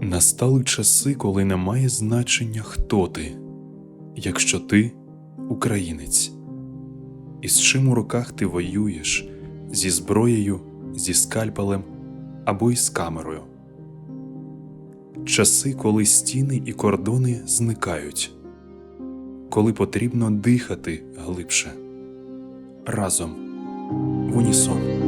Настали часи, коли немає значення, хто ти, якщо ти українець, і з чим у руках ти воюєш зі зброєю, зі скальпелем або із камерою. Часи, коли стіни і кордони зникають, коли потрібно дихати глибше, разом в унісон.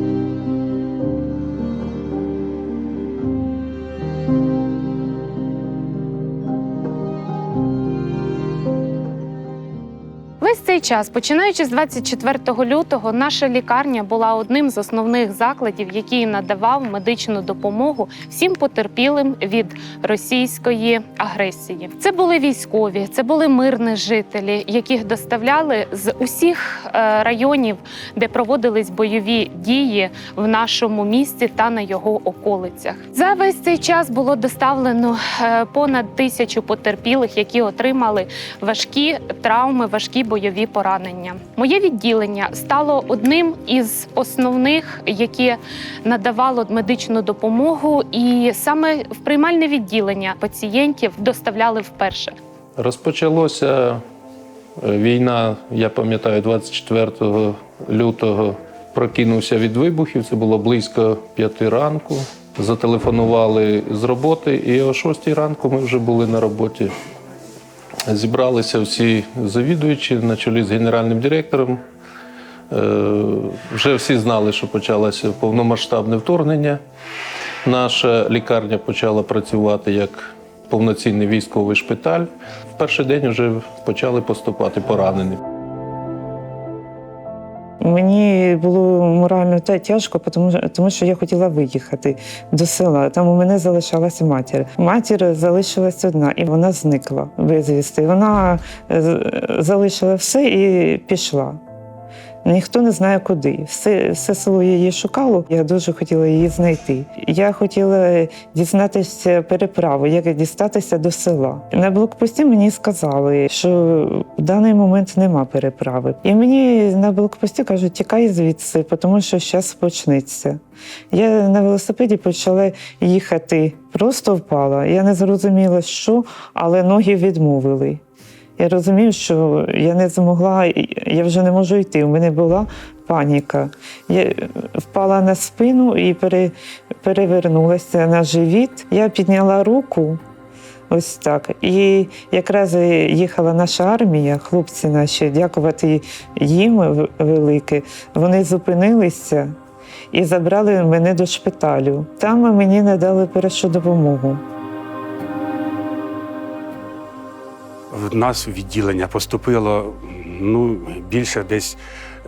Весь час, починаючи з 24 лютого, наша лікарня була одним з основних закладів, який надавав медичну допомогу всім потерпілим від російської агресії. Це були військові, це були мирні жителі, яких доставляли з усіх е, районів, де проводились бойові дії в нашому місті та на його околицях. За весь цей час було доставлено е, понад тисячу потерпілих, які отримали важкі травми, важкі бойові поранення. Моє відділення стало одним із основних, яке надавало медичну допомогу, і саме в приймальне відділення пацієнтів доставляли вперше. Розпочалося е, війна, я пам'ятаю, 24 лютого прокинувся від вибухів. Це було близько п'яти ранку. Зателефонували з роботи, і о 6 ранку ми вже були на роботі. Зібралися всі завідуючі на чолі з генеральним директором. Е, Вже всі знали, що почалося повномасштабне вторгнення. Наша лікарня почала працювати як повноцінний військовий шпиталь. В перший день вже почали поступати поранені. Мені було морально та тяжко, тому, тому що я хотіла виїхати до села. Там у мене залишалася матір. Матір залишилась одна, і вона зникла безвісти. Вона е, залишила все і пішла. Ніхто не знає куди. Все, все село її шукало. Я дуже хотіла її знайти. Я хотіла дізнатися переправу, як дістатися до села. На блокпості мені сказали, що в даний момент нема переправи. І мені на блокпості кажуть, тікай звідси, тому що зараз почнеться. Я на велосипеді почала їхати, просто впала. Я не зрозуміла, що, але ноги відмовили. Я розумію, що я не змогла, я вже не можу йти. У мене була паніка. Я впала на спину і пере, перевернулася на живіт. Я підняла руку. Ось так. І якраз їхала наша армія, хлопці наші, дякувати їм велике. Вони зупинилися і забрали мене до шпиталю. Там мені надали першу допомогу. В нас в відділення поступило ну, більше десь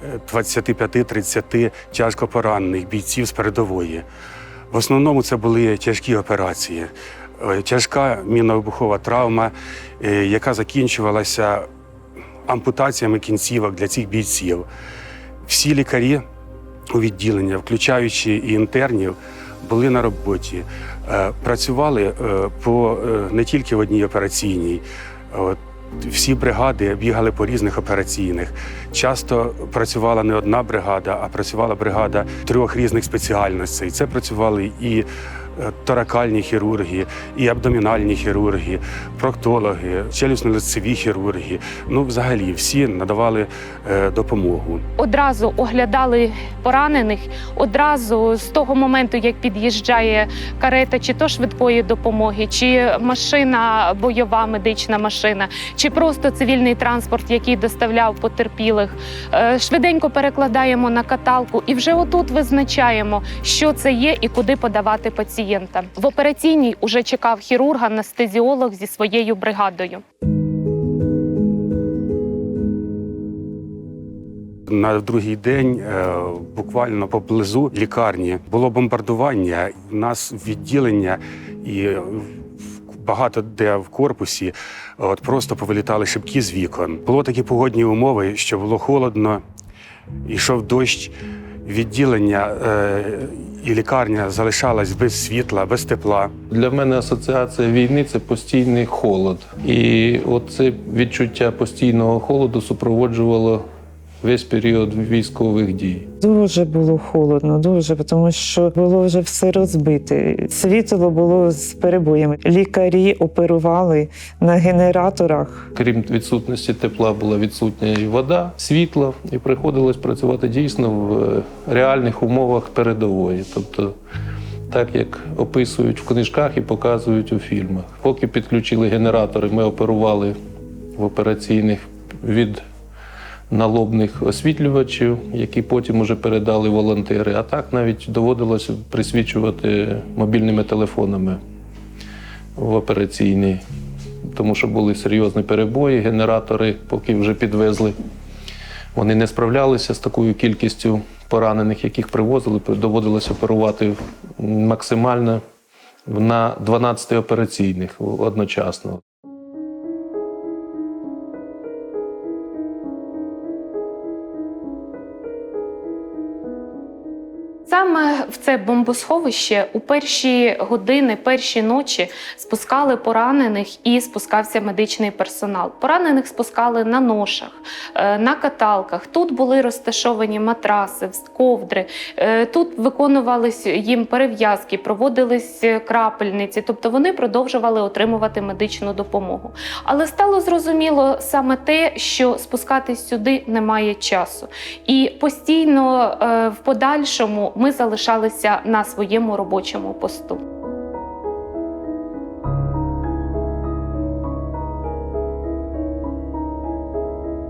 е, 25-30 тяжко поранених бійців з передової. В основному це були тяжкі операції. Е, Тяжка мінно-вибухова травма, е, яка закінчувалася ампутаціями кінцівок для цих бійців. Всі лікарі у відділення, включаючи і інтернів, були на роботі, Е, працювали е, по е, не тільки в одній операційній. Всі бригади бігали по різних операційних. Часто працювала не одна бригада, а працювала бригада трьох різних спеціальностей. Це працювали і е, торакальні хірурги, і абдомінальні хірурги, проктологи, челюстно-лицеві хірурги. Ну, взагалі, всі надавали е, допомогу. Одразу оглядали поранених. Одразу з того моменту, як під'їжджає карета, чи то швидкої допомоги, чи машина, бойова медична машина, чи просто цивільний транспорт, який доставляв потерпілих. е, Швиденько перекладаємо на каталку, і вже отут визначаємо, що це є і куди подавати пацієнта. В операційній уже чекав хірург, анестезіолог зі своєю бригадою. На другий день, е, буквально поблизу лікарні, було бомбардування. У нас відділення і багато де в корпусі от просто повилітали шибки з вікон. Було такі погодні умови, що було холодно, йшов дощ. Відділення е, і лікарня залишалась без світла, без тепла. Для мене асоціація війни це постійний холод. І оце відчуття постійного холоду супроводжувало весь період військових дій. Дуже було холодно, дуже, тому що було вже все розбите. Світло було з перебоями. Лікарі оперували на генераторах. Крім відсутності тепла, була відсутня і вода, світло, і приходилось працювати дійсно в е, реальних умовах передової. Тобто, так як описують в книжках і показують у фільмах. Поки підключили генератори, ми оперували в операційних від налобних освітлювачів, які потім уже передали волонтери. А так навіть доводилося присвічувати мобільними телефонами в операційній, тому що були серйозні перебої, генератори, поки вже підвезли. Вони не справлялися з такою кількістю поранених, яких привозили. Доводилося оперувати максимально на 12 операційних одночасно. Саме в це бомбосховище у перші години, перші ночі спускали поранених і спускався медичний персонал. Поранених спускали на ношах, е, на каталках. Тут були розташовані матраси, ковдри. Е, Тут виконувались їм перев'язки, проводились крапельниці, тобто вони продовжували отримувати медичну допомогу. Але стало зрозуміло саме те, що спускатись сюди немає часу. І постійно е, в подальшому ми залишалися на своєму робочому посту.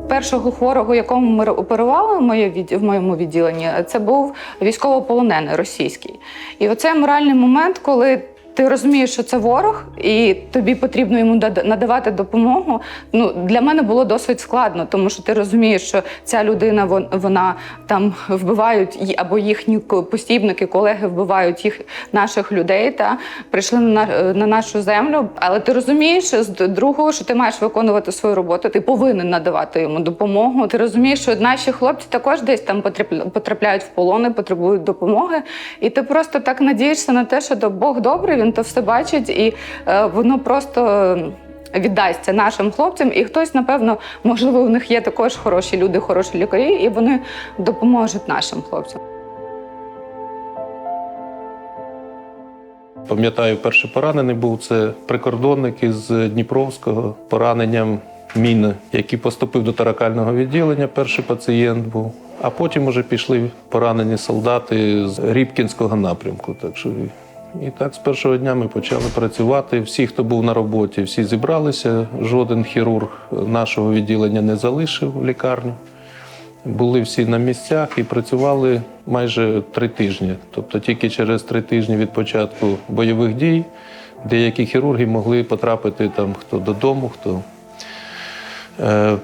Першого хворого, якому ми оперували в моє в моєму відділенні, це був військовополонений російський. І оцей моральний момент, коли ти розумієш, що це ворог, і тобі потрібно йому надавати допомогу. Ну для мене було досить складно, тому що ти розумієш, що ця людина вон- вона там вбивають або їхні постійники, колеги вбивають їх наших людей та прийшли на- на нашу землю. Але ти розумієш з другого, що ти маєш виконувати свою роботу, ти повинен надавати йому допомогу. Ти розумієш, що наші хлопці також десь там потрапляють в полони, потребують допомоги. І ти просто так надієшся на те, що Бог добрий, він то все бачить, і е, воно просто. Віддасться нашим хлопцям, і хтось, напевно, можливо, у них є також хороші люди, хороші лікарі, і вони допоможуть нашим хлопцям. Пам'ятаю, перший поранений був це прикордонник із Дніпровського пораненням міни, який поступив до таракального відділення. Перший пацієнт був. А потім уже пішли поранені солдати з Рібкінського напрямку. Так що і- так з першого дня ми почали працювати. Всі, хто був на роботі, всі зібралися. Жоден хірург нашого відділення не залишив лікарню. Були всі на місцях і працювали майже три тижні. Тобто тільки через три тижні від початку бойових дій деякі хірурги могли потрапити там хто додому, хто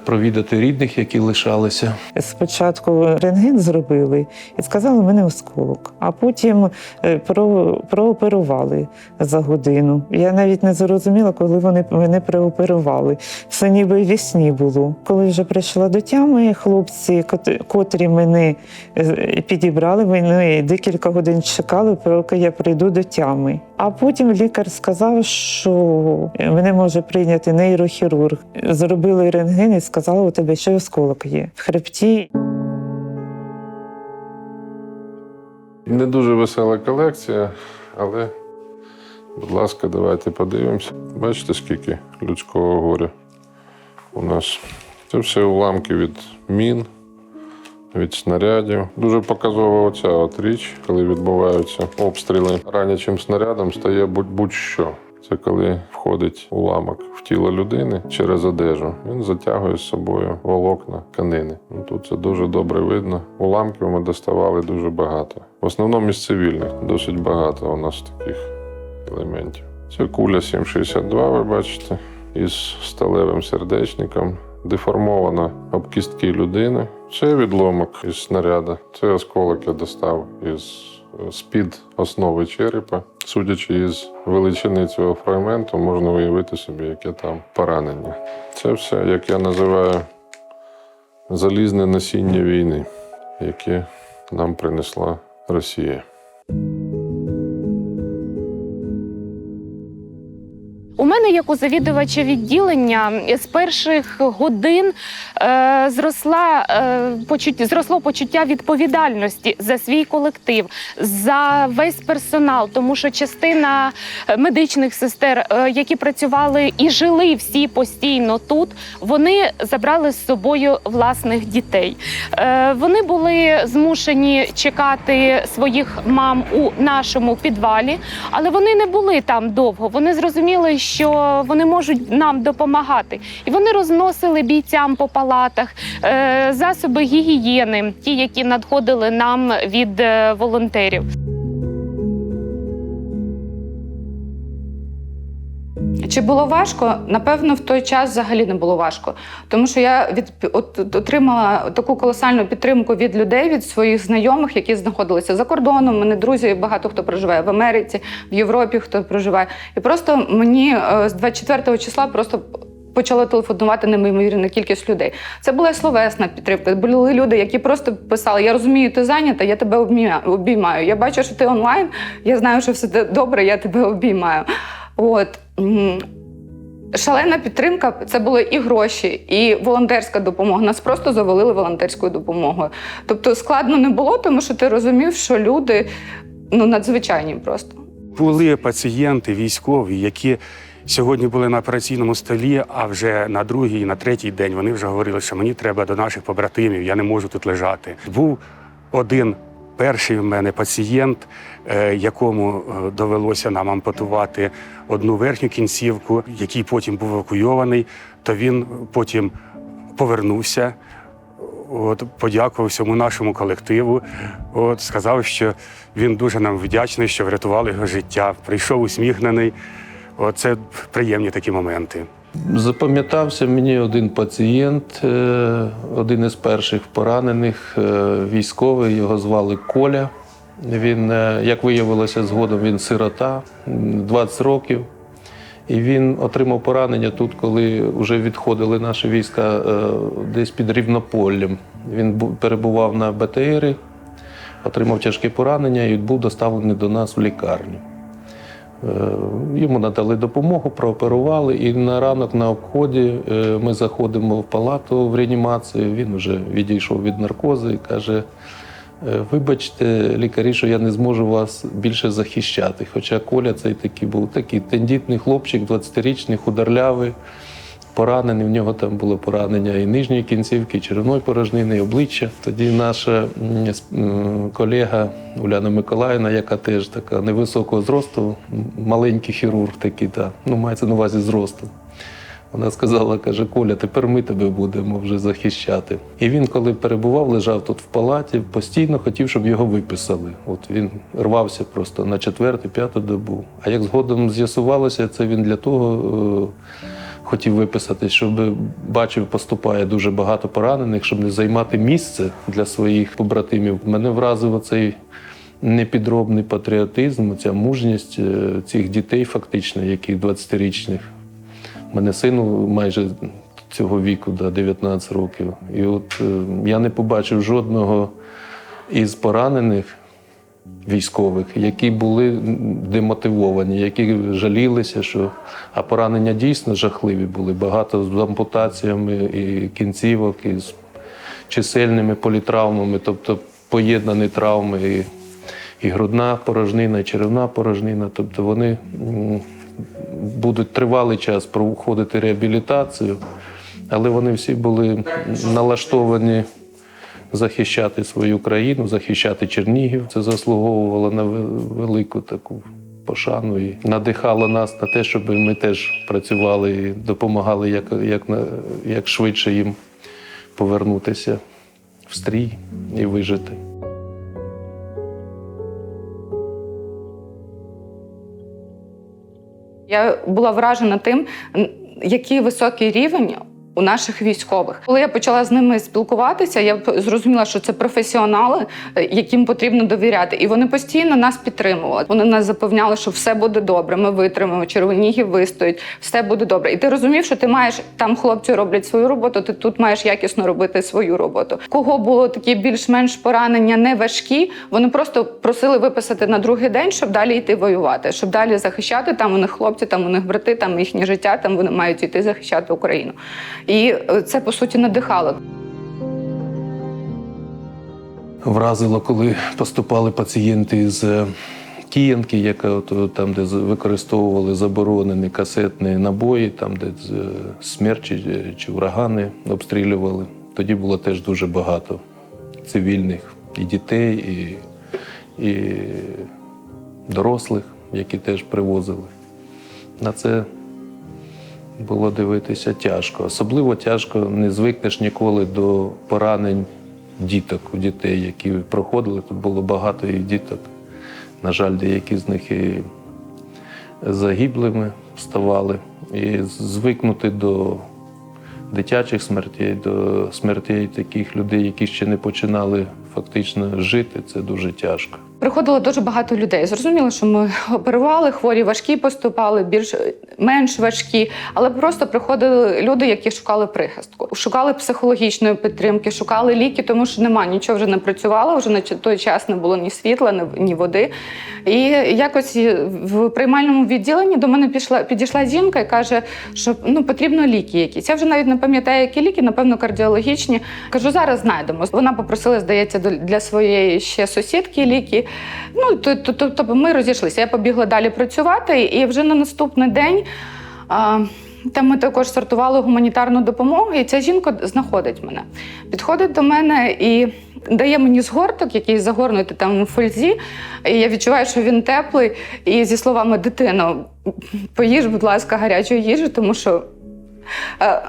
провідати рідних, які лишалися. Спочатку рентген зробили і сказали, мене осколок, а потім е, про, прооперували за годину. Я навіть не зрозуміла, коли вони мене прооперували. Все ніби в сні було. Коли вже прийшла до тями, хлопці, котрі мене е, підібрали, вони декілька годин чекали, поки я прийду до тями. А потім лікар сказав, що мене може прийняти нейрохірург. Зробили рентген і сказали, у тебе ще осколок є в хребті. Не дуже весела колекція, але, будь ласка, давайте подивимося. Бачите, скільки людського горя у нас. Це все уламки від мін, від снарядів. Дуже показова оця от річ, коли відбуваються обстріли. Ранячим снарядом стає будь- будь-що. Це коли входить уламок в тіло людини через одежу. Він затягує з собою волокна тканини. Ну, Тут це дуже добре видно. Уламків ми доставали дуже багато. В основному із цивільних досить багато у нас таких елементів. Це куля 7,62, ви бачите, із сталевим сердечником. Деформована об кістки людини. Це відломок із снаряда. Це осколок я достав із з-під основи черепа. Судячи із величини цього фрагменту, можна уявити собі, яке там поранення. Це все, як я називаю, залізне насіння війни, яке нам принесла Росія. У мене як у завідувача відділення, з перших годин е, зросла, е, почуття, зросло почуття відповідальності за свій колектив, за весь персонал, тому що частина е, медичних сестер, е, які працювали і жили всі постійно тут, вони забрали з собою власних дітей. Е, Вони були змушені чекати своїх мам у нашому підвалі, але вони не були там довго. Вони зрозуміли, що вони можуть нам допомагати, і вони розносили бійцям по палатах е, засоби гігієни, ті, які надходили нам від е, волонтерів. Чи було важко? Напевно, в той час взагалі не було важко, тому що я від от, от отримала таку колосальну підтримку від людей, від своїх знайомих, які знаходилися за кордоном. У Мене друзі, багато хто проживає в Америці, в Європі, хто проживає. І просто мені е, з 24 числа просто. Почала телефонувати неймовірна кількість людей. Це була словесна підтримка. Були люди, які просто писали: Я розумію, ти зайнята, я тебе обіймаю. Я бачу, що ти онлайн. Я знаю, що все добре, я тебе обіймаю. От шалена підтримка це були і гроші, і волонтерська допомога. Нас просто завалили волонтерською допомогою. Тобто складно не було, тому що ти розумів, що люди ну надзвичайні просто. Були пацієнти військові, які сьогодні були на операційному столі, а вже на другий, на третій день вони вже говорили, що мені треба до наших побратимів, я не можу тут лежати. Був один перший в мене пацієнт, е, якому е, довелося нам ампутувати одну верхню кінцівку, який потім був евакуйований, то він потім повернувся. От, подякував всьому нашому колективу. От, сказав, що він дуже нам вдячний, що врятували його життя. Прийшов усміхнений. От, це приємні такі моменти. Запам'ятався мені один пацієнт, е, один із перших поранених, е, військовий, його звали Коля. Він, е, як виявилося згодом, він сирота, 20 років. І він отримав поранення тут, коли вже відходили наші війська десь під Рівнополлям. Він перебував на БТРі, отримав тяжке поранення і був доставлений до нас в лікарню. Е, Йому надали допомогу, прооперували, і на ранок на обході е, ми заходимо в палату в реанімацію. Він вже відійшов від наркозу і каже: «Е, Вибачте, лікарі, що я не зможу вас більше захищати. Хоча Коля цей такий був такий тендітний хлопчик, 20-річний, худорлявий, поранений. В нього там було поранення і нижньої кінцівки, і черевної порожнини, і обличчя. Тоді наша колега Уляна Миколаївна, яка теж така невисокого зросту, маленький хірург такий, та, ну мається на увазі зросту. Вона сказала, каже, Коля, тепер ми тебе будемо вже захищати. І він, коли перебував, лежав тут в палаті, постійно хотів, щоб його виписали. От він рвався просто на четверту, п'яту добу. А як згодом з'ясувалося, це він для того е, хотів виписати, щоб бачив, поступає дуже багато поранених, щоб не займати місце для своїх побратимів. Мене вразив оцей непідробний патріотизм, ця мужність е, цих дітей, фактично, яких 20-річних. У мене сину майже цього віку, да, 19 років. І от е, я не побачив жодного із поранених військових, які були демотивовані, які жалілися, що а поранення дійсно жахливі були. Багато з ампутаціями і кінцівок, і з чисельними політравмами, тобто поєднані травми. І, і грудна порожнина, і черевна порожнина. Тобто вони будуть тривалий час проходити реабілітацію, але вони всі були налаштовані захищати свою країну, захищати Чернігів. Це заслуговувало на велику таку пошану і надихало нас на те, щоб ми теж працювали і допомагали як, як, як швидше їм повернутися в стрій і вижити. Я була вражена тим, який високий рівень у наших військових. Коли я почала з ними спілкуватися, я зрозуміла, що це професіонали, е, яким потрібно довіряти, і вони постійно нас підтримували. Вони нас запевняли, що все буде добре. Ми витримаємо, червоніги вистоять, все буде добре. І ти розумів, що ти маєш там хлопці роблять свою роботу. Ти тут маєш якісно робити свою роботу. Кого було такі більш-менш поранення не важкі, вони просто просили виписати на другий день, щоб далі йти воювати, щоб далі захищати. Там у них хлопці, там у них брати, там їхнє життя, там вони мають йти захищати Україну. І е, це по суті надихало. Вразило, коли поступали пацієнти з е, Киянки, яка от, е, там, де використовували заборонені касетні набої, там, де смерчі чи урагани обстрілювали. Тоді було теж дуже багато цивільних і дітей, і, і дорослих, які теж привозили. На це було дивитися тяжко. Особливо тяжко не звикнеш ніколи до поранень діток у дітей, які проходили. Тут було багато і діток. На жаль, деякі з них і загиблими ставали. І звикнути до дитячих смертей, до смертей таких людей, які ще не починали фактично жити, це дуже тяжко. Приходило дуже багато людей. Зрозуміло, що ми оперували, хворі важкі поступали, більш менш важкі, але просто приходили люди, які шукали прихистку, шукали психологічної підтримки, шукали ліки, тому що нема нічого вже не працювало. Вже на той час не було ні світла, ні, води. І якось в приймальному відділенні до мене пішла підійшла жінка і каже, що ну потрібно ліки якісь. Я вже навіть не пам'ятаю, які ліки, напевно, кардіологічні. Кажу, зараз знайдемо. Вона попросила, здається, для своєї ще сусідки ліки. Ну, то, то, то, тобто ми розійшлися. Я побігла далі працювати, і вже на наступний день. А, там ми також сортували гуманітарну допомогу, і ця жінка знаходить мене. Підходить до мене і дає мені згорток, який загорнутий там у фользі. І я відчуваю, що він теплий. І зі словами дитино, поїж, будь ласка, гарячу їжу, тому що. е,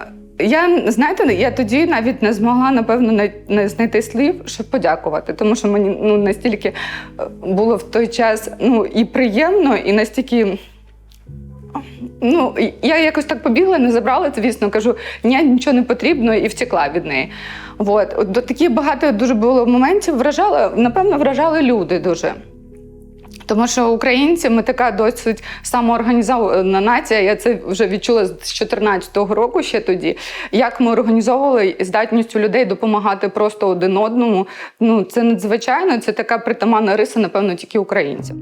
я знаєте, я тоді навіть не змогла напевно не, знайти слів, щоб подякувати, тому що мені ну настільки е, було в той час ну і приємно, і настільки. Ну, я якось так побігла, не забрала, звісно, кажу, ні, нічого не потрібно, і втекла від неї. От. До таких багато дуже було моментів, вражали, напевно, вражали люди дуже. Тому що українці ми така досить самоорганізована нація. Я це вже відчула з 2014 року ще тоді. Як ми організовували здатністю людей допомагати просто один одному. Ну це надзвичайно, це така притаманна риса, напевно, тільки українцям.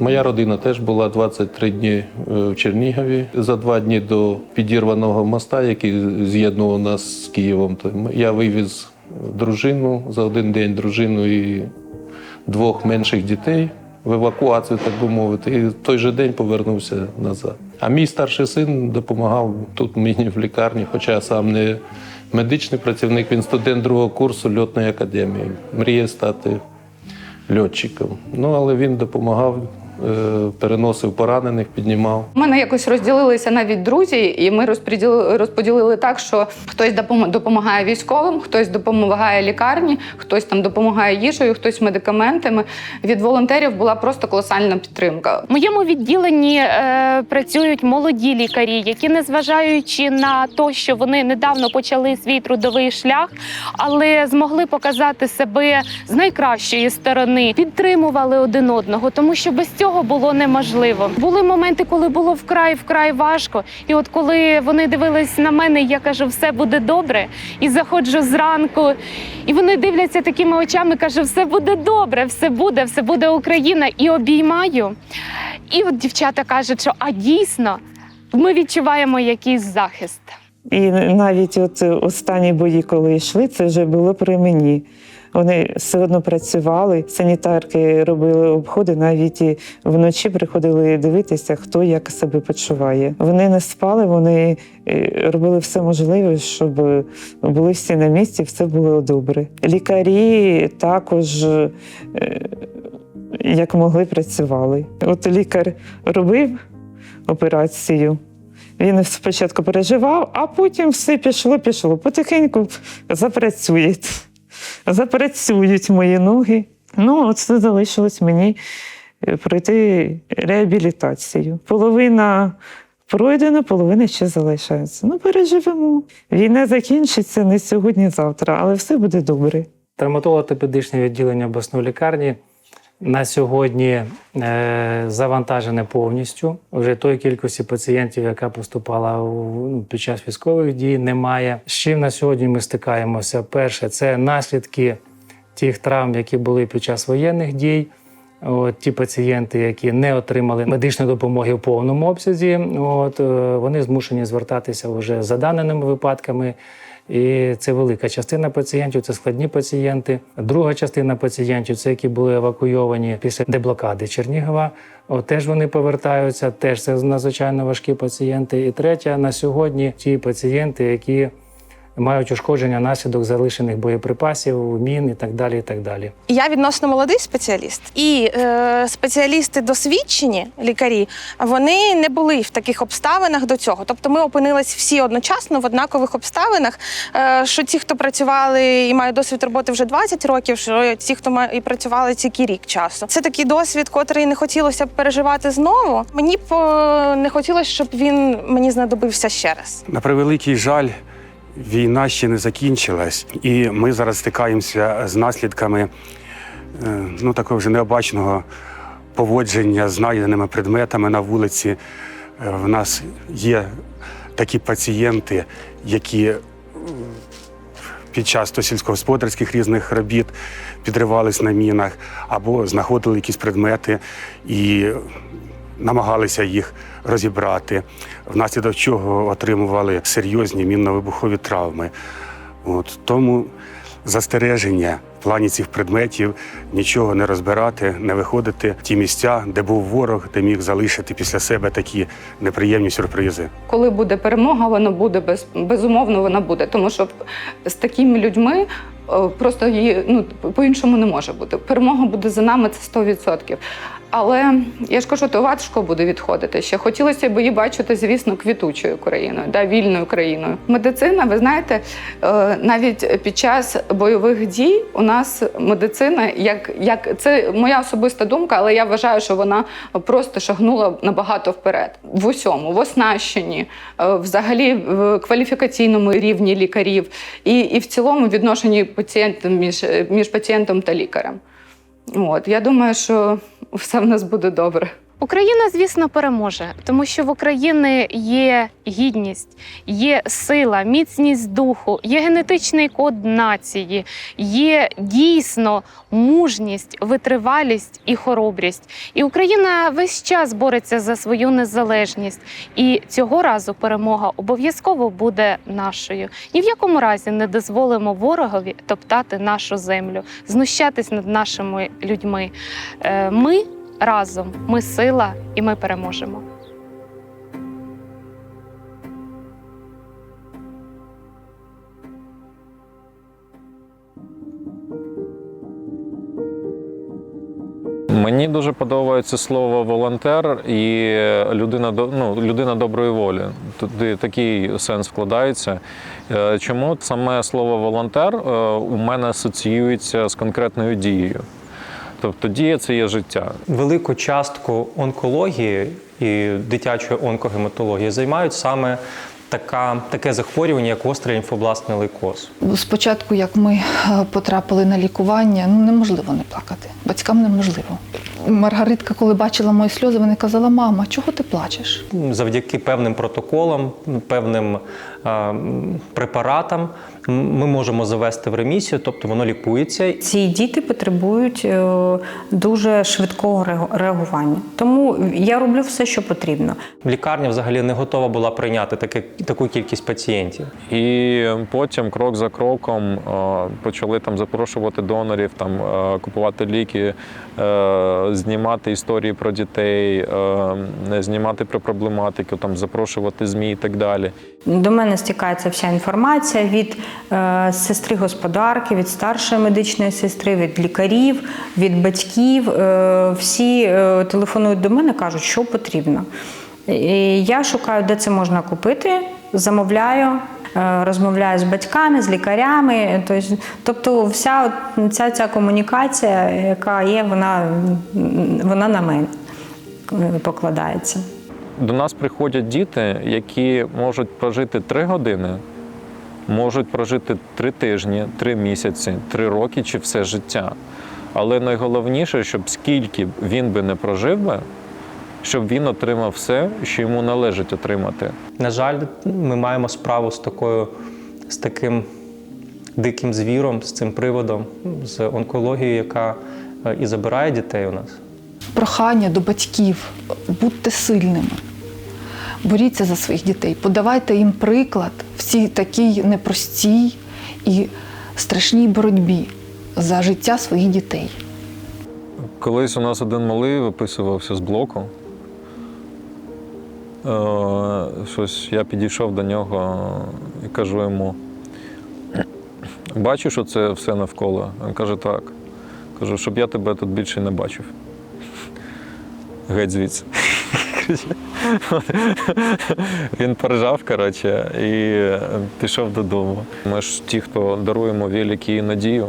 Моя родина теж була 23 дні е, в Чернігові. За два дні до підірваного моста, який з'єднував нас з Києвом. То я вивіз дружину за один день дружину і двох менших дітей в евакуацію, так би мовити. І в той же день повернувся назад. А мій старший син допомагав тут мені в лікарні, хоча сам не медичний працівник, він студент другого курсу льотної академії. Мріє стати льотчиком. Ну, але він допомагав, переносив поранених, піднімав. У мене якось розділилися навіть друзі, і ми розподілили, розподілили так, що хтось допом- допомагає військовим, хтось допомагає лікарні, хтось там допомагає їжею, хтось медикаментами. Від волонтерів була просто колосальна підтримка. В моєму відділенні е, працюють молоді лікарі, які, незважаючи на те, що вони недавно почали свій трудовий шлях, але змогли показати себе з найкращої сторони, підтримували один одного, тому що без цього було неможливо. Були моменти, коли було вкрай вкрай важко. І от коли вони дивились на мене, я кажу, все буде добре. І заходжу зранку, і вони дивляться такими очами, кажу, все буде добре, все буде, все буде Україна. І обіймаю. І от дівчата кажуть, що а дійсно ми відчуваємо якийсь захист. І навіть от останні бої, коли йшли, це вже було при мені. Вони все одно працювали, санітарки робили обходи, навіть і вночі приходили дивитися, хто як себе почуває. Вони не спали, вони е, робили все можливе, щоб були всі на місці, все було добре. Лікарі також. е, Як могли, працювали. От лікар робив операцію, він спочатку переживав, а потім все пішло, пішло. Потихеньку запрацюють. Запрацюють мої ноги. Ну, от це залишилось мені е, пройти реабілітацію. Половина пройдена, половина ще залишається. Ну, переживемо. Війна закінчиться не сьогодні, завтра, але все буде добре. Травматолог та педичне відділення обласної лікарні на сьогодні е, завантажене повністю. Вже тої кількості пацієнтів, яка поступала ну, під час військових дій, немає. З чим на сьогодні ми стикаємося? Перше, це наслідки тих травм, які були під час воєнних дій. От, ті пацієнти, які не отримали медичної допомоги в повному обсязі, от, е, вони змушені звертатися вже за даними випадками. І це велика частина пацієнтів, це складні пацієнти. Друга частина пацієнтів це які були евакуйовані після деблокади Чернігова. От, теж вони повертаються, теж це надзвичайно важкі пацієнти. І третя на сьогодні ті пацієнти, які мають ушкодження наслідок залишених боєприпасів, мін і так далі. І так далі. Я відносно молодий спеціаліст, і е, спеціалісти досвідчені лікарі вони не були в таких обставинах до цього. Тобто ми опинились всі одночасно в однакових обставинах. Е, що ті, хто працювали і мають досвід роботи вже 20 років, що ті, хто ма- і працювали тільки рік часу. Це такий досвід, котрий не хотілося б переживати знову. Мені б е, не хотілося, щоб він мені знадобився ще раз. На превеликий жаль, війна ще не закінчилась, і ми зараз стикаємося з наслідками е, ну, такого вже необачного поводження з знайденими предметами на вулиці. Е, В нас є такі пацієнти, які е, під час то сільськогосподарських різних робіт підривались на мінах або знаходили якісь предмети і намагалися їх розібрати, внаслідок чого отримували серйозні мінно-вибухові травми. От, тому застереження в плані цих предметів нічого не розбирати, не виходити в ті місця, де був ворог, де міг залишити після себе такі неприємні сюрпризи. Коли буде перемога, вона буде без, безумовно, вона буде. Тому що з такими людьми просто її ну по-іншому не може бути. Перемога буде за нами, це 100%. Але я ж кажу, то важко буде відходити. Ще хотілося б її бачити, звісно, квітучою країною, да, вільною країною. Медицина, ви знаєте, е, навіть під час бойових дій у нас медицина, як, як це моя особиста думка, але я вважаю, що вона просто шагнула набагато вперед в усьому, в оснащенні, е, взагалі в кваліфікаційному рівні лікарів і, і в цілому відношенні пацієнта між, між пацієнтом та лікарем. От я думаю, що все в нас буде добре. Україна, звісно, переможе, тому що в Україні є гідність, є сила, міцність духу, є генетичний код нації, є дійсно мужність, витривалість і хоробрість. І Україна весь час бореться за свою незалежність. І цього разу перемога обов'язково буде нашою. Ні в якому разі не дозволимо ворогові топтати нашу землю, знущатись над нашими людьми. Е, Ми разом, ми сила, і ми переможемо. Мені дуже подобається слово волонтер і людина ну, людина доброї волі. Туди такий сенс вкладається. Е, Чому саме слово волонтер е, у мене асоціюється з конкретною дією? Тобто дія це є життя. велику частку онкології і дитячої онкогематології займають саме така, таке захворювання, як гострий лімфобластний лейкоз. Спочатку, як ми е, потрапили на лікування, ну неможливо не плакати. Батькам неможливо. Маргаритка, коли бачила мої сльози, вона казала: мама, чого ти плачеш? Завдяки певним протоколам, певним е, препаратам ми можемо завести в ремісію, тобто воно лікується. Ці діти потребують е, дуже швидкого реагу- реагування. Тому я роблю все, що потрібно. Лікарня взагалі не готова була прийняти таке, таку кількість пацієнтів. І потім, крок за кроком, е, почали там запрошувати донорів, там е, купувати ліки, е, знімати історії про дітей, е, знімати про проблематику, там запрошувати змі і так далі. До мене стікається вся інформація від е, сестри господарки, від старшої медичної сестри, від лікарів, від батьків. Е, всі телефонують до мене, кажуть, що потрібно. І я шукаю, де це можна купити, замовляю. Е, розмовляю з батьками, з лікарями. Тобто, тобто вся ця, ця комунікація, яка є, вона, вона на мене покладається. До нас приходять діти, які можуть прожити три години, можуть прожити три тижні, три місяці, три роки чи все життя. Але найголовніше, щоб скільки він би не прожив би, щоб він отримав все, що йому належить отримати. На жаль, ми маємо справу з такою, з таким диким звіром, з цим приводом, з онкологією, яка е, і забирає дітей у нас. Прохання до батьків будьте сильними. Боріться за своїх дітей, подавайте їм приклад в цій такій непростій і страшній боротьбі за життя своїх дітей. Колись у нас один малий виписувався з блоку. Е, Щось я підійшов до нього і кажу йому: бачиш, що це все навколо? Він каже, так. Кажу, щоб я тебе тут більше не бачив. Геть звідси. Він поржав, коротше, і пішов додому. Ми ж ті, хто даруємо великі надію.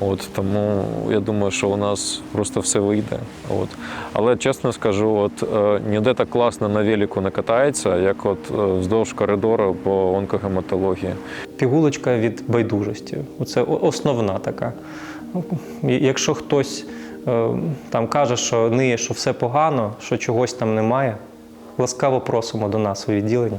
От, тому я думаю, що у нас просто все вийде. От. Але чесно скажу, от, е, ніде так класно на велику не катається, як от е, вздовж коридору по онкогематології. Пігулочка від байдужості. Це основна така. Якщо хтось е, там каже, що ниє, що все погано, що чогось там немає, ласкаво просимо до нас у відділення.